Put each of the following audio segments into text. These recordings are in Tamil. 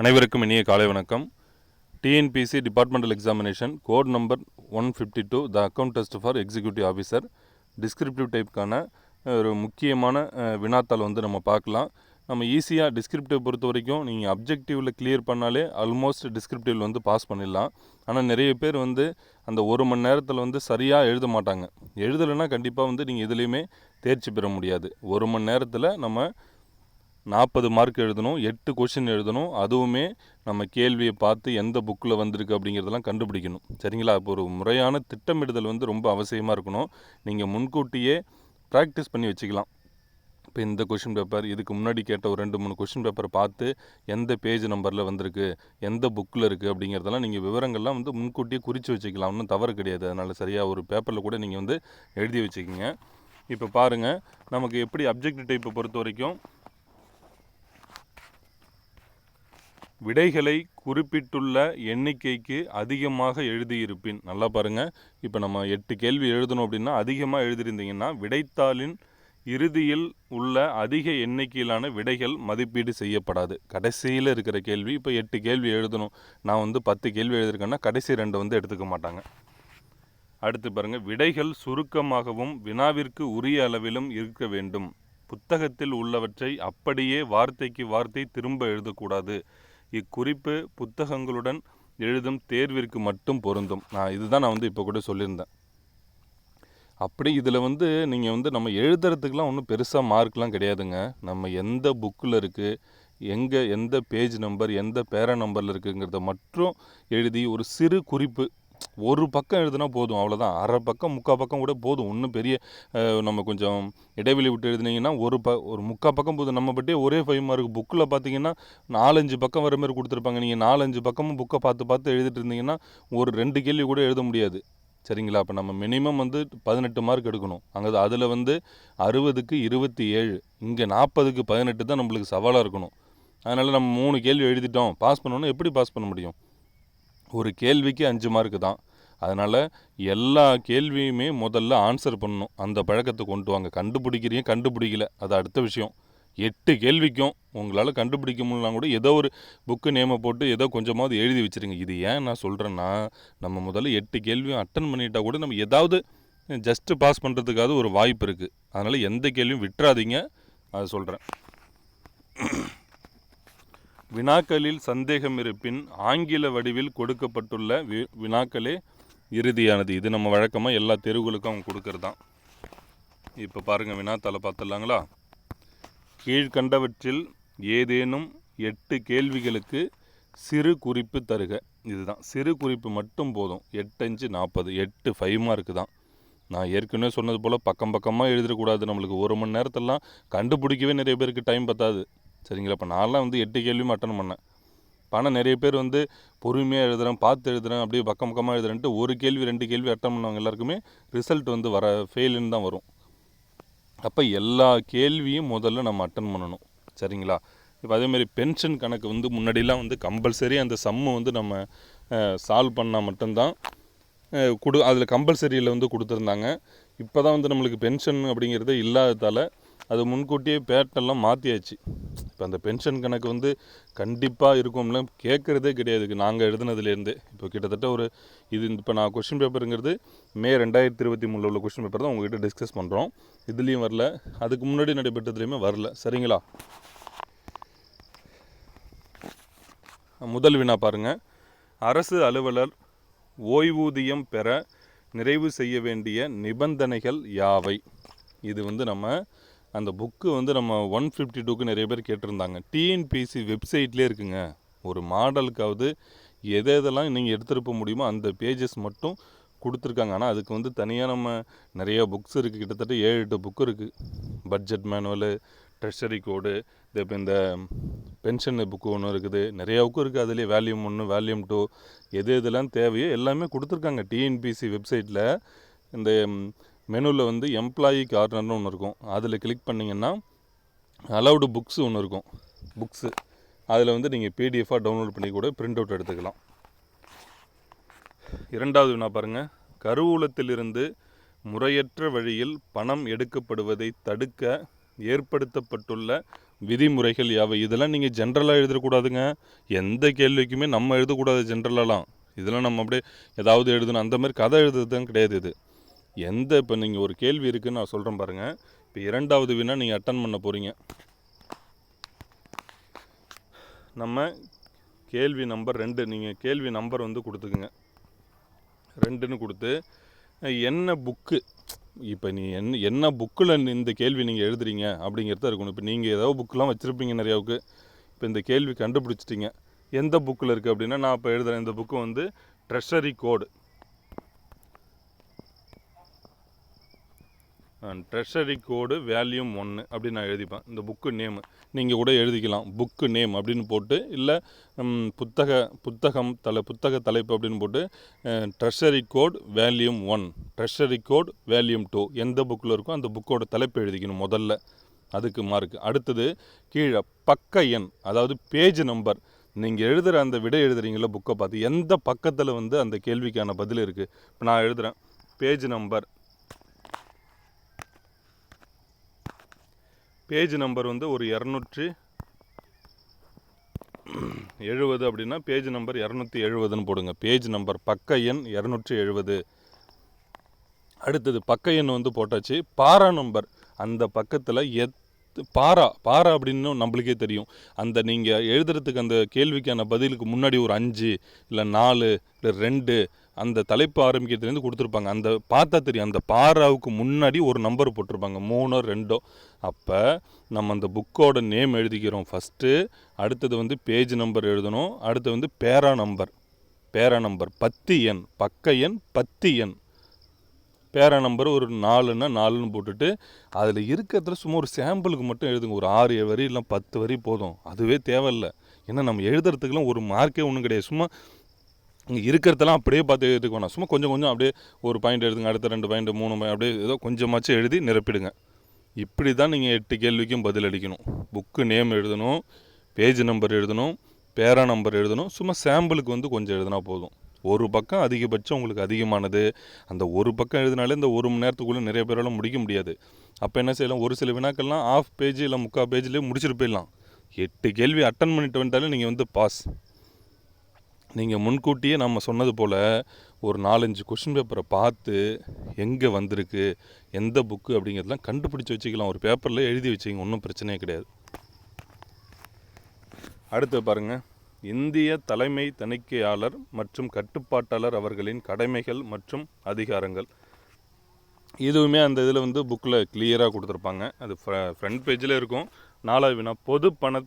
அனைவருக்கும் இனிய காலை வணக்கம். TNPSC departmental examination code number one fifty two the account test for executive officer descriptive டைப்க்கான ஒரு முக்கியமான வினாத்தாள் வந்து நம்ம பார்க்கலாம். நம்ம ஈஸியாக டிஸ்கிரிப்டிவ் பொறுத்த வரைக்கும் நீங்கள் அப்ஜெக்டிவில் கிளியர் பண்ணாலே ஆல்மோஸ்ட் டிஸ்கிரிப்டிவில் வந்து பாஸ் பண்ணிடலாம். ஆனால் நிறைய பேர் வந்து அந்த ஒரு மணி நேரத்தில் வந்து சரியாக எழுத மாட்டாங்க. எழுதலைன்னா கண்டிப்பாக வந்து நீங்கள் எதுலேயுமே தேர்ச்சி பெற முடியாது. ஒரு மணி நேரத்தில் நம்ம நாற்பது மார்க் எழுதணும் எட்டு கொஷின் எழுதணும் அதுவுமே நம்ம கேள்வியை பார்த்து எந்த புக்கில் வந்திருக்கு அப்படிங்கிறதெல்லாம் கண்டுபிடிக்கணும். சரிங்களா? இப்போ ஒரு முறையான திட்டமிடுதல் வந்து ரொம்ப அவசியமாக இருக்கணும். நீங்கள் முன்கூட்டியே ப்ராக்டிஸ் பண்ணி வச்சுக்கலாம். இப்போ இந்த கொஷின் பேப்பர் இதுக்கு முன்னாடி கேட்ட ஒரு ரெண்டு மூணு கொஷின் பேப்பர் பார்த்து எந்த பேஜ் நம்பரில் வந்திருக்கு எந்த புக்கில் இருக்குது அப்படிங்கிறதெல்லாம் நீங்கள் விவரங்கள்லாம் வந்து முன்கூட்டியே குறித்து வச்சுக்கலாம். ஒன்றும் தவறு கிடையாது. அதனால் சரியாக ஒரு பேப்பரில் கூட நீங்கள் வந்து எழுதி வச்சுக்கிங்க. இப்போ பாருங்கள் நமக்கு எப்படி அப்ஜெக்ட் டைப்பை பொறுத்த வரைக்கும் விடைகளை குறிப்பிட்டுள்ள எண்ணிக்கைக்கு அதிகமாக எழுதியிருப்பின். நல்லா பாருங்கள் இப்போ நம்ம எட்டு கேள்வி எழுதணும் அப்படின்னா அதிகமாக எழுதியிருந்தீங்கன்னா விடைத்தாளின் இறுதியில் உள்ள அதிக எண்ணிக்கையிலான விடைகள் மதிப்பீடு செய்யப்படாது. கடைசியில் இருக்கிற கேள்வி இப்போ எட்டு கேள்வி எழுதணும். நான் வந்து பத்து கேள்வி எழுதியிருக்கேன்னா கடைசி ரெண்டு வந்து எடுத்துக்க மாட்டாங்க. அடுத்து பாருங்கள் விடைகள் சுருக்கமாகவும் வினாவிற்கு உரிய அளவிலும் இருக்க வேண்டும். புத்தகத்தில் உள்ளவற்றை அப்படியே வார்த்தைக்கு வார்த்தை திரும்ப எழுதக்கூடாது. இக்குறிப்பு புத்தகங்களுடன் எழுதும் தேர்விற்கு மட்டும் பொருந்தும். நான் இதுதான் நான் வந்து இப்போ கூட சொல்லியிருந்தேன். அப்படி இதில் வந்து நீங்கள் வந்து நம்ம எழுதுறதுக்கெலாம் ஒன்றும் பெருசாக மார்க்லாம் கிடையாதுங்க. நம்ம எந்த புக்கில் இருக்குது எங்கே எந்த பேஜ் நம்பர் எந்த பேர நம்பரில் இருக்குங்கிறத மட்டும் எழுதி ஒரு சிறு குறிப்பு ஒரு பக்கம் எழுதுனா போதும் அவ்வளோதான் அரை பக்கம் முக்கால் பக்கம் கூட போதும். ஒன்றும் பெரிய நம்ம கொஞ்சம் இடைவெளி விட்டு எழுதுனீங்கன்னா ஒரு ப ஒரு முக்கால் பக்கம் போதும். நம்ம பட்டே ஒரே ஃபைவ் மார்க் புக்கில் பார்த்தீங்கன்னா நாலஞ்சு பக்கம் வர மாதிரி கொடுத்துருப்பாங்க. நீங்கள் நாலஞ்சு பக்கமும் புக்கை பார்த்து பார்த்து எழுதிட்டு இருந்தீங்கன்னா ஒரு ரெண்டு கேள்வி கூட எழுத முடியாது. சரிங்களா? அப்போ நம்ம மினிமம் வந்து பதினெட்டு மார்க் எடுக்கணும். அங்கே அதில் வந்து அறுபதுக்கு இருபத்தி ஏழு. இங்கே நாற்பதுக்கு பதினெட்டு தான் நம்மளுக்கு சவாலாக இருக்கணும். அதனால் நம்ம மூணு கேள்வி எழுதிட்டோம். பாஸ் பண்ணோன்னா எப்படி பாஸ் பண்ண முடியும்? ஒரு கேள்விக்கு அஞ்சு மார்க்கு தான். அதனால் எல்லா கேள்வியுமே முதல்ல ஆன்சர் பண்ணணும். அந்த பழக்கத்தை கொண்டு வாங்க. கண்டுபிடிக்கிறீங்க கண்டுபிடிக்கல. அது அடுத்த விஷயம். எட்டு கேள்விக்கும் உங்களால் கண்டுபிடிக்க முடியலாம் கூட ஏதோ ஒரு புக்கு நேமை போட்டு ஏதோ கொஞ்சமாவது எழுதி வச்சிருங்க. இது ஏன் நான் சொல்கிறேன்னா நம்ம முதல்ல எட்டு கேள்வியும் அட்டன் பண்ணிட்டா கூட நம்ம ஏதாவது ஜஸ்ட்டு பாஸ் பண்ணுறதுக்காவது ஒரு வாய்ப்பு இருக்குது அதனால் எந்த கேள்வியும் விட்டுறாதீங்க. அதை சொல்கிறேன் வினாக்களில் சந்தேகம் இருப்பின் ஆங்கில வடிவில் கொடுக்கப்பட்டுள்ள வி வினாக்களே இறுதியானது. இது நம்ம வழக்கமாக எல்லா தெருவுகளுக்கும் அவங்க கொடுக்கறது. தான் இப்போ பாருங்கள் வினாத்தால் பார்த்துடலாங்களா? கீழ்கண்டவற்றில் ஏதேனும் எட்டு கேள்விகளுக்கு சிறு குறிப்பு தருக. இதுதான். சிறு குறிப்பு மட்டும் போதும். எட்டஞ்சு நாற்பது எட்டு ஃபைவ் மார்க்கு தான். நான் ஏற்கனவே சொன்னது போல் பக்கம் பக்கமாக எழுதிடக்கூடாது. நம்மளுக்கு ஒரு மணி நேரத்தெல்லாம் கண்டுபிடிக்கவே நிறைய பேருக்கு டைம் பத்தாது. சரிங்களா? இப்போ நான்லாம் வந்து எட்டு கேள்வியும் அட்டன் பண்ணேன். ஆனால் நிறைய பேர் வந்து பொறுமையாக எழுதுகிறேன் பார்த்து எழுதுகிறேன் அப்படியே பக்கம் பக்கமாக எழுதுறேன்ட்டு ஒரு கேள்வி ரெண்டு கேள்வி அட்டன் பண்ணவங்க எல்லாருக்குமே ரிசல்ட் வந்து வர ஃபெயிலுன்னு தான் வரும். அப்போ எல்லா கேள்வியும் முதல்ல நம்ம அட்டன் பண்ணணும். சரிங்களா? இப்போ அதேமாதிரி பென்ஷன் கணக்கு வந்து முன்னாடிலாம் வந்து கம்பல்சரி அந்த சம்மு வந்து நம்ம சால்வ் பண்ணால் மட்டும்தான் கொடு அதில் கம்பல்சரியில் வந்து கொடுத்துருந்தாங்க. இப்போ தான் வந்து நம்மளுக்கு பென்ஷன் அப்படிங்கிறதே இல்லாததால் அது முன்கூட்டியே பேட்டெல்லாம் மாற்றியாச்சு இப்போ அந்த பென்ஷன் கணக்கு வந்து கண்டிப்பாக இருக்கும்ல கேட்குறதே கிடையாது. நாங்கள் எழுதுனதுலேருந்து. இப்போ கிட்டத்தட்ட ஒரு இது இப்போ நான் கொஷின் பேப்பருங்கிறது மே ரெண்டாயிரத்தி இருபத்தி மூணில் உள்ள கொஷின் பேப்பர் தான் உங்ககிட்ட டிஸ்கஸ் பண்ணுறோம் இதுலேயும் வரல. அதுக்கு முன்னாடி நடைபெற்றதுலேயுமே வரல. சரிங்களா? முதல் வினா பாருங்க. அரசு அலுவலர் ஓய்வூதியம் பெற நிறைவு செய்ய வேண்டிய நிபந்தனைகள் யாவை? இது வந்து நம்ம அந்த புக்கு வந்து நம்ம ஒன் ஃபிஃப்டி டூக்கு நிறைய பேர் கேட்டிருந்தாங்க. டிஎன்பிசி வெப்சைட்லேயே இருக்குங்க. ஒரு மாடலுக்காவது எது எதெல்லாம் நீங்கள் எடுத்துகிட்டு போக முடியுமோ அந்த பேஜஸ் மட்டும் கொடுத்துருக்காங்க. ஆனால் அதுக்கு வந்து தனியாக நம்ம நிறைய புக்ஸ் இருக்குது கிட்டத்தட்ட ஏழு எட்டு புக்கு இருக்குது பட்ஜெட் மேனுவலு ட்ரெஷரி கோடு இது இப்போ இந்த பென்ஷன் புக்கு ஒன்று இருக்குது. நிறைய புக்கு இருக்குது அதுலேயே வேல்யூம் ஒன்று வேல்யூம் டூ எது எதெல்லாம் தேவையோ எல்லாமே கொடுத்துருக்காங்க. டிஎன்பிசி வெப்சைட்டில் இந்த மெனுவில் வந்து எம்ப்ளாயி கார்னர்னு ஒன்று இருக்கும். அதில் கிளிக் பண்ணிங்கன்னா அலௌடு புக்ஸு ஒன்று இருக்கும். புக்ஸு அதில் வந்து நீங்கள் பிடிஎஃபாக டவுன்லோட் பண்ணி கூட பிரிண்ட் அவுட் எடுத்துக்கலாம். இரண்டாவது வினா பாருங்கள் கருவூலத்திலிருந்து முறையற்ற வழியில் பணம் எடுக்கப்படுவதை தடுக்க ஏற்படுத்தப்பட்டுள்ள விதிமுறைகள் யாவை? இதெல்லாம் நீங்கள் ஜென்ரலாக எழுதக்கூடாதுங்க. எந்த கேள்விக்குமே நம்ம எழுதக்கூடாது ஜென்ரலாலாம் இதெல்லாம் நம்ம அப்படியே ஏதாவது எழுதணும். அந்த மாதிரி கதை எழுதுறது தான் கிடையாது இது. எந்த இப்போ நீங்கள் ஒரு கேள்வி இருக்குன்னு நான் சொல்கிறேன் பாருங்கள் இப்போ இரண்டாவது வினா நீங்கள் அட்டன் பண்ண போகிறீங்க நம்ம கேள்வி நம்பர் ரெண்டு நீங்கள் கேள்வி நம்பர் வந்து கொடுத்துக்குங்க. ரெண்டுன்னு கொடுத்து என்ன புக்கு இப்போ நீ என்ன என்ன புக்கில் இந்த கேள்வி நீங்கள் எழுதுறீங்க அப்படிங்கிறத இருக்கணும். இப்போ நீங்கள் ஏதோ புக்கெலாம் வச்சுருப்பீங்க நிறையாவுக்கு. இப்போ இந்த கேள்வி கண்டுபிடிச்சிட்டிங்க. எந்த புக்கில் இருக்குது அப்படின்னா நான் இப்போ எழுதுகிறேன் இந்த புக்கு வந்து ட்ரெஷரி கோடு ட்ரெஷரி கோடு வேல்யூம் ஒன்று அப்படின்னு நான் எழுதிப்பேன். இந்த புக்கு நேமு நீங்கள் கூட எழுதிக்கலாம். புக்கு நேம் அப்படின்னு போட்டு இல்லை புத்தக புத்தகம் தலை புத்தக தலைப்பு அப்படின்னு போட்டு treasury code volume one treasury code volume two எந்த புக்கில் இருக்கோ அந்த புக்கோட தலைப்பு எழுதிக்கணும் முதல்ல. அதுக்கு மார்க் அடுத்தது கீழே பக்க எண் அதாவது பேஜ் நம்பர் நீங்கள் எழுதுகிற அந்த விடை எழுதுறீங்களா புக்கை பார்த்து எந்த பக்கத்தில் வந்து அந்த கேள்விக்கான பதில் இருக்குது இப்போ நான் எழுதுகிறேன் பேஜ் நம்பர் பேஜ் நம்பர் வந்து ஒரு இரநூற்றி எழுபது அப்படின்னா பேஜ் நம்பர் இரநூத்தி எழுபதுன்னு போடுங்க. பேஜ் நம்பர் பக்க எண் இரநூற்றி எழுபது அடுத்தது பக்க எண் வந்து போட்டாச்சு. Para number. அந்த பக்கத்தில் எத் பாரா பாரா அப்படின்னு நம்மளுக்கே தெரியும். அந்த நீங்கள் எழுதுறதுக்கு அந்த கேள்விக்கான பதிலுக்கு முன்னாடி ஒரு அஞ்சு இல்லை நாலு இல்லை ரெண்டு அந்த தலைப்பு ஆரம்பிக்கிறதுலேருந்து கொடுத்துருப்பாங்க. அந்த பார்த்தா தெரியும். அந்த பாராவுக்கு முன்னாடி ஒரு நம்பர் போட்டிருப்பாங்க. மூணோ ரெண்டோ. அப்போ நம்ம அந்த புக்கோட நேம் எழுதிக்கிறோம். ஃபஸ்ட்டு அடுத்தது வந்து பேஜ் நம்பர் எழுதணும். அடுத்து வந்து பேரா நம்பர் பேரா நம்பர் பத்து எண். பக்க எண் பத்து எண். பேரா நம்பர் ஒரு நாலுன்னா நாலுன்னு போட்டுட்டு அதில் இருக்கிறதுல சும்மா ஒரு சாம்பிளுக்கு மட்டும் எழுதுங்க. ஒரு ஆறு வரி இல்லை பத்து வரி போதும். அதுவே தேவையில்லை. ஏன்னா நம்ம எழுதுறதுக்குலாம் ஒரு மார்க்கே ஒன்றும் கிடையாது. சும்மா இங்கே இருக்கிறதெல்லாம் அப்படியே பார்த்து எழுதிக்க சும்மா கொஞ்சம் கொஞ்சம் அப்படியே ஒரு பாயிண்ட் எழுதுங்க. அடுத்த ரெண்டு பாயிண்ட் மூணு பாயிண்ட் அப்படியே ஏதோ கொஞ்சமாச்சும் எழுதி நிரப்பிடுங்க. இப்படி தான் நீங்கள் எட்டு கேள்விக்கும் பதில் அளிக்கணும். புக்கு நேம் எழுதணும் பேஜ் நம்பர் எழுதணும் பேரா நம்பர் எழுதணும். சும்மா சாம்பிளுக்கு வந்து கொஞ்சம் எழுதினா போதும். ஒரு பக்கம் அதிகபட்சம் உங்களுக்கு அதிகமானது அந்த ஒரு பக்கம் எழுதினாலே இந்த ஒரு மணி நேரத்துக்குள்ளே நிறைய பேரால் முடிக்க முடியாது. அப்போ என்ன செய்யலாம்? ஒரு சில வினாக்கள்லாம் ஆஃப் பேஜ் இல்லை முக்கால் பேஜ்லேயே முடிச்சுட்டு போயிடலாம். எட்டு கேள்வி அட்டன் பண்ணிட்டு வந்துட்டாலே நீங்கள் வந்து பாஸ் நீங்கள் முன்கூட்டியே நம்ம சொன்னது போல் ஒரு நாலஞ்சு கொஷின் பேப்பரை பார்த்து எங்கே வந்திருக்கு எந்த புக்கு அப்படிங்கிறதெல்லாம் கண்டுபிடிச்சி வச்சுக்கலாம். ஒரு பேப்பரில் எழுதி வச்சிங்க ஒன்றும் பிரச்சனையே கிடையாது. அடுத்து பாருங்கள் இந்திய தலைமை தணிக்கையாளர் மற்றும் கட்டுப்பாட்டாளர் அவர்களின் கடமைகள் மற்றும் அதிகாரங்கள். இதுவுமே அந்த இதில் வந்து புக்கில் கிளியராக கொடுத்துருப்பாங்க. அது ஃப்ரண்ட் பேஜில் இருக்கும். நாலாவது வினா பொது பண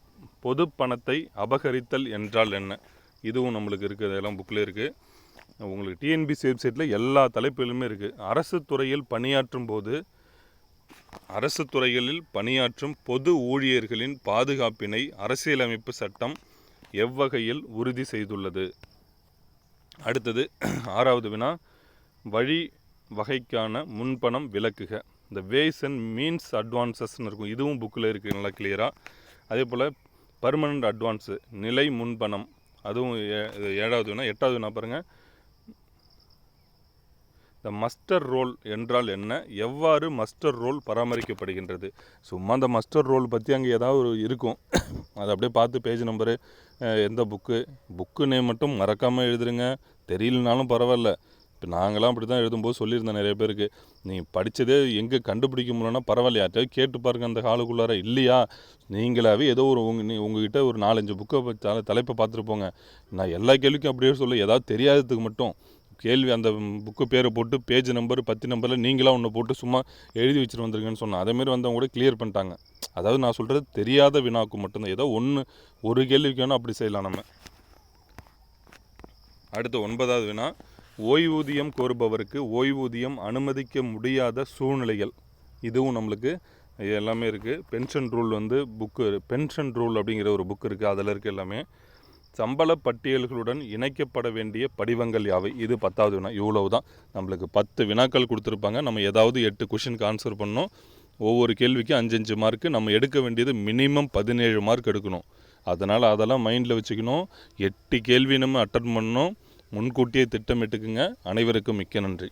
பொது பணத்தை அபகரித்தல் என்றால் என்ன? இதுவும் நம்மளுக்கு இருக்குது அதெல்லாம் புக்கில் இருக்குது உங்களுக்கு டிஎன்பிசி வெப்சைட்டில் எல்லா தலைப்புகளுமே இருக்குது அரசு துறையில் பணியாற்றும் போது அரசு துறைகளில் பணியாற்றும் பொது ஊழியர்களின் பாதுகாப்பினை அரசியலமைப்பு சட்டம் எவ்வகையில் உறுதி செய்துள்ளது? அடுத்தது ஆறாவது வினா வழி வகைக்கான முன்பணம் விளக்குக இந்த வேஸ் அண்ட் மீன்ஸ் அட்வான்சஸ்ன்னு இருக்கும். இதுவும் புக்கில் இருக்குது நல்லா கிளியராக அதே போல் பர்மனண்ட் அட்வான்ஸு நிலை முன்பணம். அதுவும் ஏ- ஏழாவது வினா எட்டாவது வினா பாருங்கள் இந்த மஸ்டர் ரோல் என்றால் என்ன? எவ்வாறு மஸ்டர் ரோல் பராமரிக்கப்படுகின்றது? சும்மா அந்த மஸ்டர் ரோல் பற்றி அங்கே ஏதாவது ஒரு இருக்கும். அதை அப்படியே பார்த்து பேஜ் நம்பரு எந்த புக்கு புக்கு நேம் மட்டும் மறக்காமல் எழுதுருங்க. தெரியலனாலும் பரவாயில்ல. இப்போ நாங்களாம் அப்படி தான் எழுதும்போது சொல்லியிருந்தேன் நிறைய பேருக்கு. நீ படித்ததே எங்கே கண்டுபிடிக்க முடியலன்னா பரவாயில்ல யார்கிட்டயாவது கேட்டு பாருங்க அந்த ஹாலுக்குள்ளார. இல்லையா? நீங்களாவே ஏதோ ஒரு உங்க நீ உங்ககிட்ட ஒரு நாலஞ்சு புக்கை தலை தலைப்பை பார்த்துருப்போங்க நான் எல்லா கேள்விக்கும் அப்படியே சொல்ல ஏதாவது தெரியாததுக்கு மட்டும் கேள்வி அந்த புக்கு பேரை போட்டு பேஜ் நம்பர் பத்து நம்பரில் நீங்களாக ஒன்று போட்டு சும்மா எழுதி வச்சுட்டு வந்திருக்கேன்னு சொன்னேன் அதேமாரி வந்தவங்க கூட கிளியர் பண்ணிட்டாங்க. அதாவது நான் சொல்கிறது தெரியாத வினாக்கு மட்டும்தான். ஏதோ ஒன்று ஒரு கேள்விக்கு வேணால் அப்படி செய்யலாம் நம்ம. அடுத்து ஒன்பதாவது வினா ஓய்வூதியம் கோருபவருக்கு ஓய்வூதியம் அனுமதிக்க முடியாத சூழ்நிலைகள். இதுவும் நம்மளுக்கு எல்லாமே இருக்குது பென்ஷன் ரூல் வந்து புக்கு பென்ஷன் ரூல் அப்படிங்கிற ஒரு புக் இருக்குது அதில் இருக்குது எல்லாமே. சம்பள பட்டியல்களுடன் இணைக்கப்பட வேண்டிய படிவங்கள் யாவை? இது பத்தாவது வினா. இவ்வளவு தான் நம்மளுக்கு பத்து வினாக்கள் கொடுத்துருப்பாங்க. நம்ம ஏதாவது எட்டு கொஷினுக்கு ஆன்சர் பண்ணோம். ஒவ்வொரு கேள்விக்கும் அஞ்சு அஞ்சு மார்க்கு நம்ம எடுக்க வேண்டியது மினிமம் பதினேழு மார்க் எடுக்கணும். அதனால் அதெல்லாம் மைண்டில் வச்சுக்கணும். எட்டு கேள்வி நம்ம அட்டன் பண்ணணும் முன்கூட்டியே திட்டமிட்டுக்குங்க. அனைவருக்கும் மிக்க நன்றி.